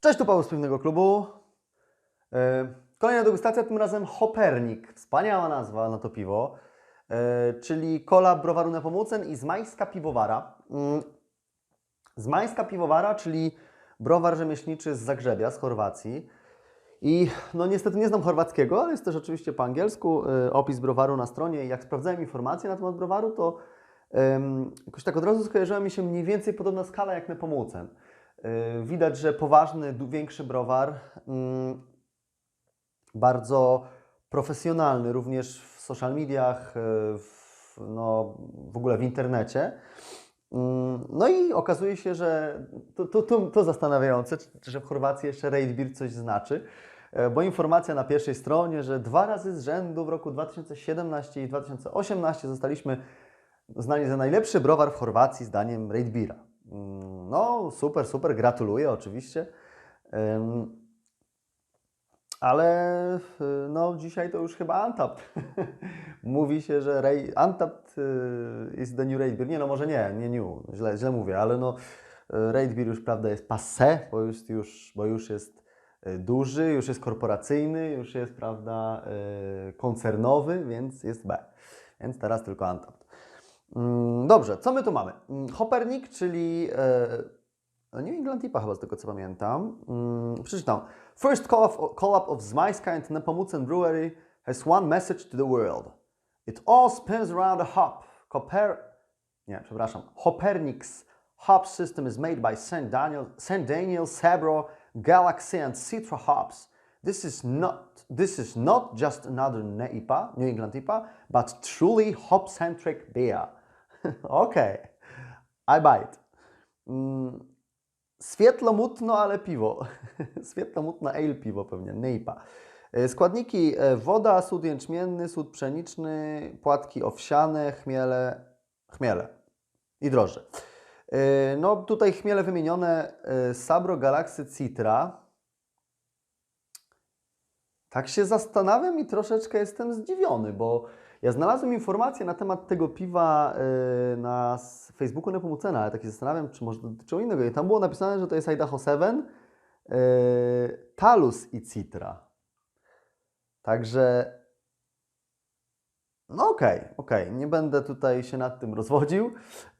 Cześć, tu Paweł z Piwnego Klubu. E, Kolejna degustacja, tym razem Hopernik. Wspaniała nazwa na to piwo. E, Czyli kola browaru Nepomucen i Zmajska Piwowara. Mm, Zmajska Piwowara, czyli browar rzemieślniczy z Zagrzebia, z Chorwacji. I no niestety nie znam chorwackiego, ale jest też oczywiście po angielsku e, opis browaru na stronie. I jak sprawdzałem informacje na temat browaru, to jakoś tak od razu skojarzyła mi się mniej więcej podobna skala jak Nepomucen. Widać, że poważny, większy browar, mm, bardzo profesjonalny, również w social mediach, e, w, no, w ogóle w internecie. Mm, No i okazuje się, że to, to, to, to zastanawiające, że w Chorwacji jeszcze Rate Beer coś znaczy, e, bo informacja na pierwszej stronie, że dwa razy z rzędu w roku 2017 i 2018 zostaliśmy znani za najlepszy browar w Chorwacji zdaniem Rate Beera. Mm, No super, super, gratuluję oczywiście. Ale no, dzisiaj to już chyba Antapt. Mówi się, że Ray, Antapt y, is the new Rate Beer. Nie, no może nie, nie new, źle, źle mówię, ale no y, Rate Beer już prawda jest passé, bo już, już, bo już jest y, duży, już jest korporacyjny, już jest prawda koncernowy, więc jest B. Więc teraz tylko Antapt. Mm, Dobrze, co my tu mamy? Mm, Hopernik, czyli e, New England IPA chyba z tego co pamiętam. Mm, Przeczytam. First call-up call of Zmajska and Nepomucen Brewery has one message to the world. It all spins around a hop. Coper... Nie, przepraszam. Hopernik's hop system is made by St. Daniel, St. Daniel, Sabro, Galaxy and Citra hops. This is not this is not just another NEIPA, New England IPA, but truly hop-centric beer. okay, I it. Mm, Świetlomutno, ale piwo. Świetlomutno ale piwo pewnie, NEIPA. E, Składniki e, woda, sód jęczmienny, sód pszeniczny, płatki owsiane, chmiele, chmiele i drożdże. E, No tutaj chmiele wymienione Sabro Galaxy Citra. Tak się zastanawiam i troszeczkę jestem zdziwiony, bo ja znalazłem informacje na temat tego piwa y, na Facebooku Nepomucena, ale tak się zastanawiam, czy może dotyczyło innego. I tam było napisane, że to jest Idaho 7, y, Talus i Citra. Także no okej, okej, nie będę tutaj się nad tym rozwodził.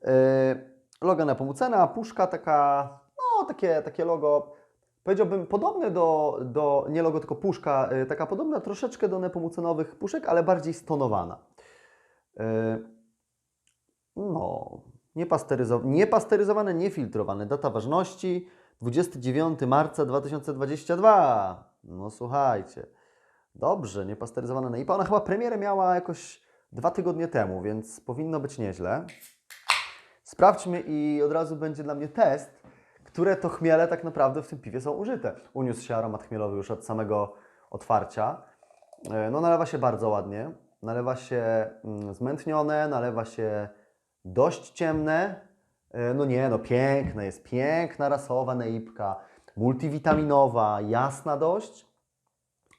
Yy, logo Nepomucena, puszka taka, no takie, takie logo, powiedziałbym podobne do, do, nie logo, tylko puszka, yy, taka podobna troszeczkę do nepomucenowych puszek, ale bardziej stonowana. Yy, no, niepasteryzow- niepasteryzowane, niefiltrowane. Data ważności 29 marca 2022. No słuchajcie. Dobrze, niepasteryzowana na IPA. Ona chyba premierę miała jakoś dwa tygodnie temu, więc powinno być nieźle. Sprawdźmy i od razu będzie dla mnie test, które to chmiele tak naprawdę w tym piwie są użyte. Uniósł się aromat chmielowy już od samego otwarcia. E, No nalewa się bardzo ładnie. Nalewa się mm, zmętnione, nalewa się dość ciemne. E, No nie, no piękne jest, piękna rasowa neipka, multivitaminowa, jasna dość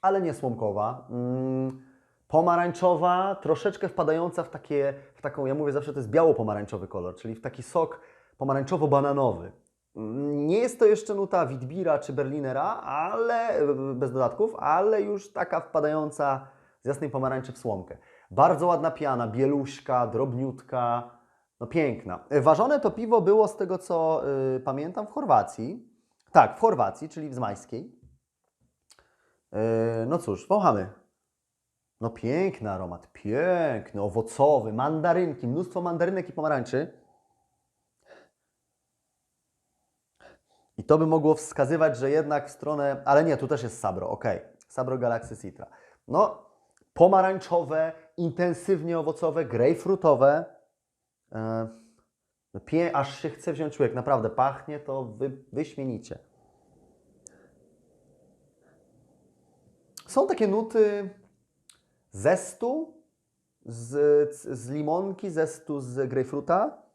ale nie słomkowa. Mm, pomarańczowa, troszeczkę wpadająca w, takie, w taką, ja mówię zawsze, to jest biało-pomarańczowy kolor, czyli w taki sok pomarańczowo-bananowy. Nie jest to jeszcze nuta Witbira czy Berlinera, ale bez dodatków, ale już taka wpadająca z jasnej pomarańczy w słomkę. Bardzo ładna piana, bieluśka, drobniutka, no piękna. Ważone to piwo było z tego co y, pamiętam w Chorwacji. Tak, w Chorwacji, czyli w Zmajskiej. Yy, No cóż, wąchamy. No piękny aromat, piękny, owocowy, mandarynki, mnóstwo mandarynek i pomarańczy. I to by mogło wskazywać, że jednak w stronę, ale nie, tu też jest Sabro, ok. Sabro Galaxy Citra. No, pomarańczowe, intensywnie owocowe, grejpfrutowe. Yy, Pię, aż się chce wziąć łyk, naprawdę pachnie to wy, wyśmienicie. Są takie nuty zestu z, z limonki, zestu z grejpfruta.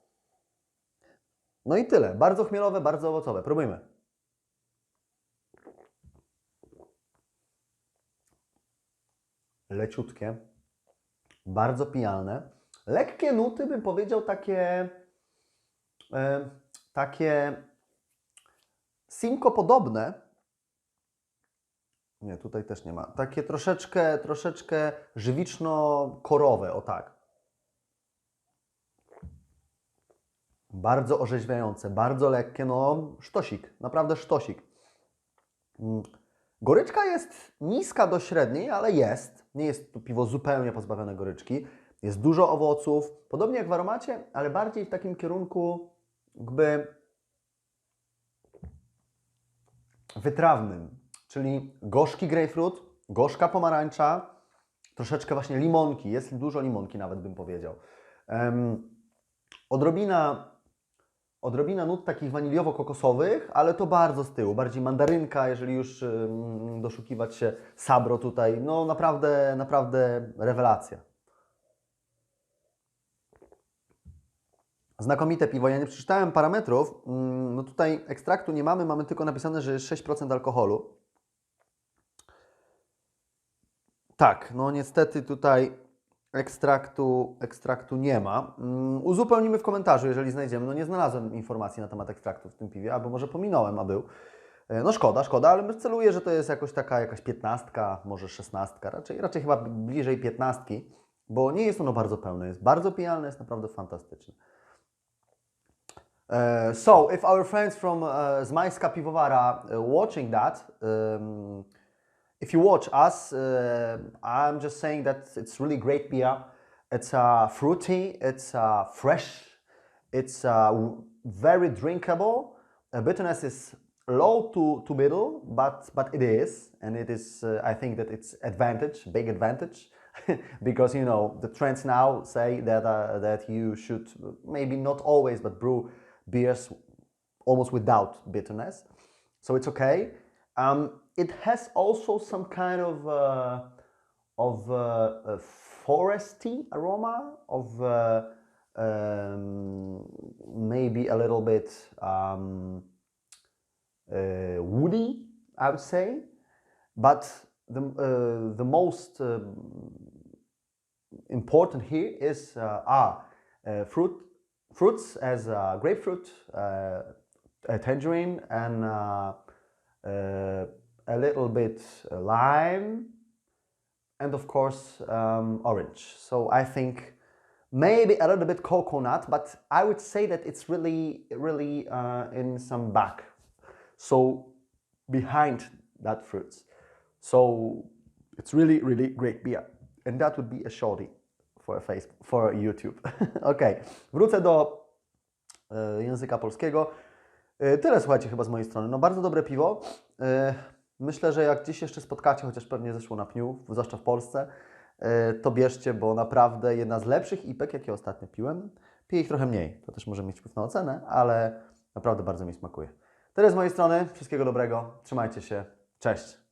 No i tyle. Bardzo chmielowe, bardzo owocowe. Próbujmy. Leciutkie, bardzo pijalne. lekkie nuty, bym powiedział, takie, e, takie simko podobne. Nie, tutaj też nie ma. Takie troszeczkę, troszeczkę żywiczno-korowe, o tak. Bardzo orzeźwiające, bardzo lekkie, no sztosik, naprawdę sztosik. Mm. Goryczka jest niska do średniej, ale jest. Nie jest to piwo zupełnie pozbawione goryczki. Jest dużo owoców, podobnie jak w aromacie, ale bardziej w takim kierunku jakby wytrawnym, czyli gorzki grapefruit, gorzka pomarańcza, troszeczkę właśnie limonki, jest dużo limonki nawet bym powiedział. Em, odrobina, odrobina nut takich waniliowo-kokosowych, ale to bardzo z tyłu, bardziej mandarynka, jeżeli już doszukiwać się sabro tutaj, no naprawdę, naprawdę rewelacja. Znakomite piwo. Ja nie przeczytałem parametrów. Mm, No tutaj ekstraktu nie mamy, mamy tylko napisane, że jest 6% alkoholu. Tak, no niestety tutaj ekstraktu, ekstraktu nie ma. Mm, Uzupełnimy w komentarzu, jeżeli znajdziemy. No nie znalazłem informacji na temat ekstraktu w tym piwie, albo może pominąłem, a był. E, No szkoda, szkoda, ale celuję, że to jest jakoś taka jakaś piętnastka, może szesnastka, raczej, raczej chyba bliżej piętnastki, bo nie jest ono bardzo pełne, jest bardzo pijalne, jest naprawdę fantastyczne. Uh, so, if our friends from uh, Piwowara uh, watching that, um, if you watch us, uh, I'm just saying that it's really great beer. It's uh, fruity, it's uh, fresh, it's uh, very drinkable. Uh, bitterness is low to, to middle, but but it is, and it is. Uh, I think that it's advantage, big advantage, because you know the trends now say that that you should maybe not always, but brew beers almost without bitterness. So it's okay. Um, it has also some kind of uh, of uh, foresty aroma, of uh, um, maybe a little bit um, uh, woody, I would say. But the uh, the most um, important here is ah, fruit fruits as grapefruit, tangerine, and a little bit lime, and of course um, orange. So I think maybe a little bit coconut, but I would say that it's really, really uh, in some back. So behind that fruits. So it's really, really great beer, and that would be a shorty for a face, for YouTube. ok, wrócę do języka polskiego. Tyle słuchajcie chyba z mojej strony. No bardzo dobre piwo. Myślę, że jak gdzieś jeszcze spotkacie, chociaż pewnie zeszło na pniu, zwłaszcza w Polsce, e, to bierzcie, bo naprawdę jedna z lepszych IPek, jakie ostatnio piłem. Piję ich trochę mniej, to też może mieć wpływ na ocenę, ale naprawdę bardzo mi smakuje. Tyle z mojej strony. Wszystkiego dobrego. Trzymajcie się. Cześć.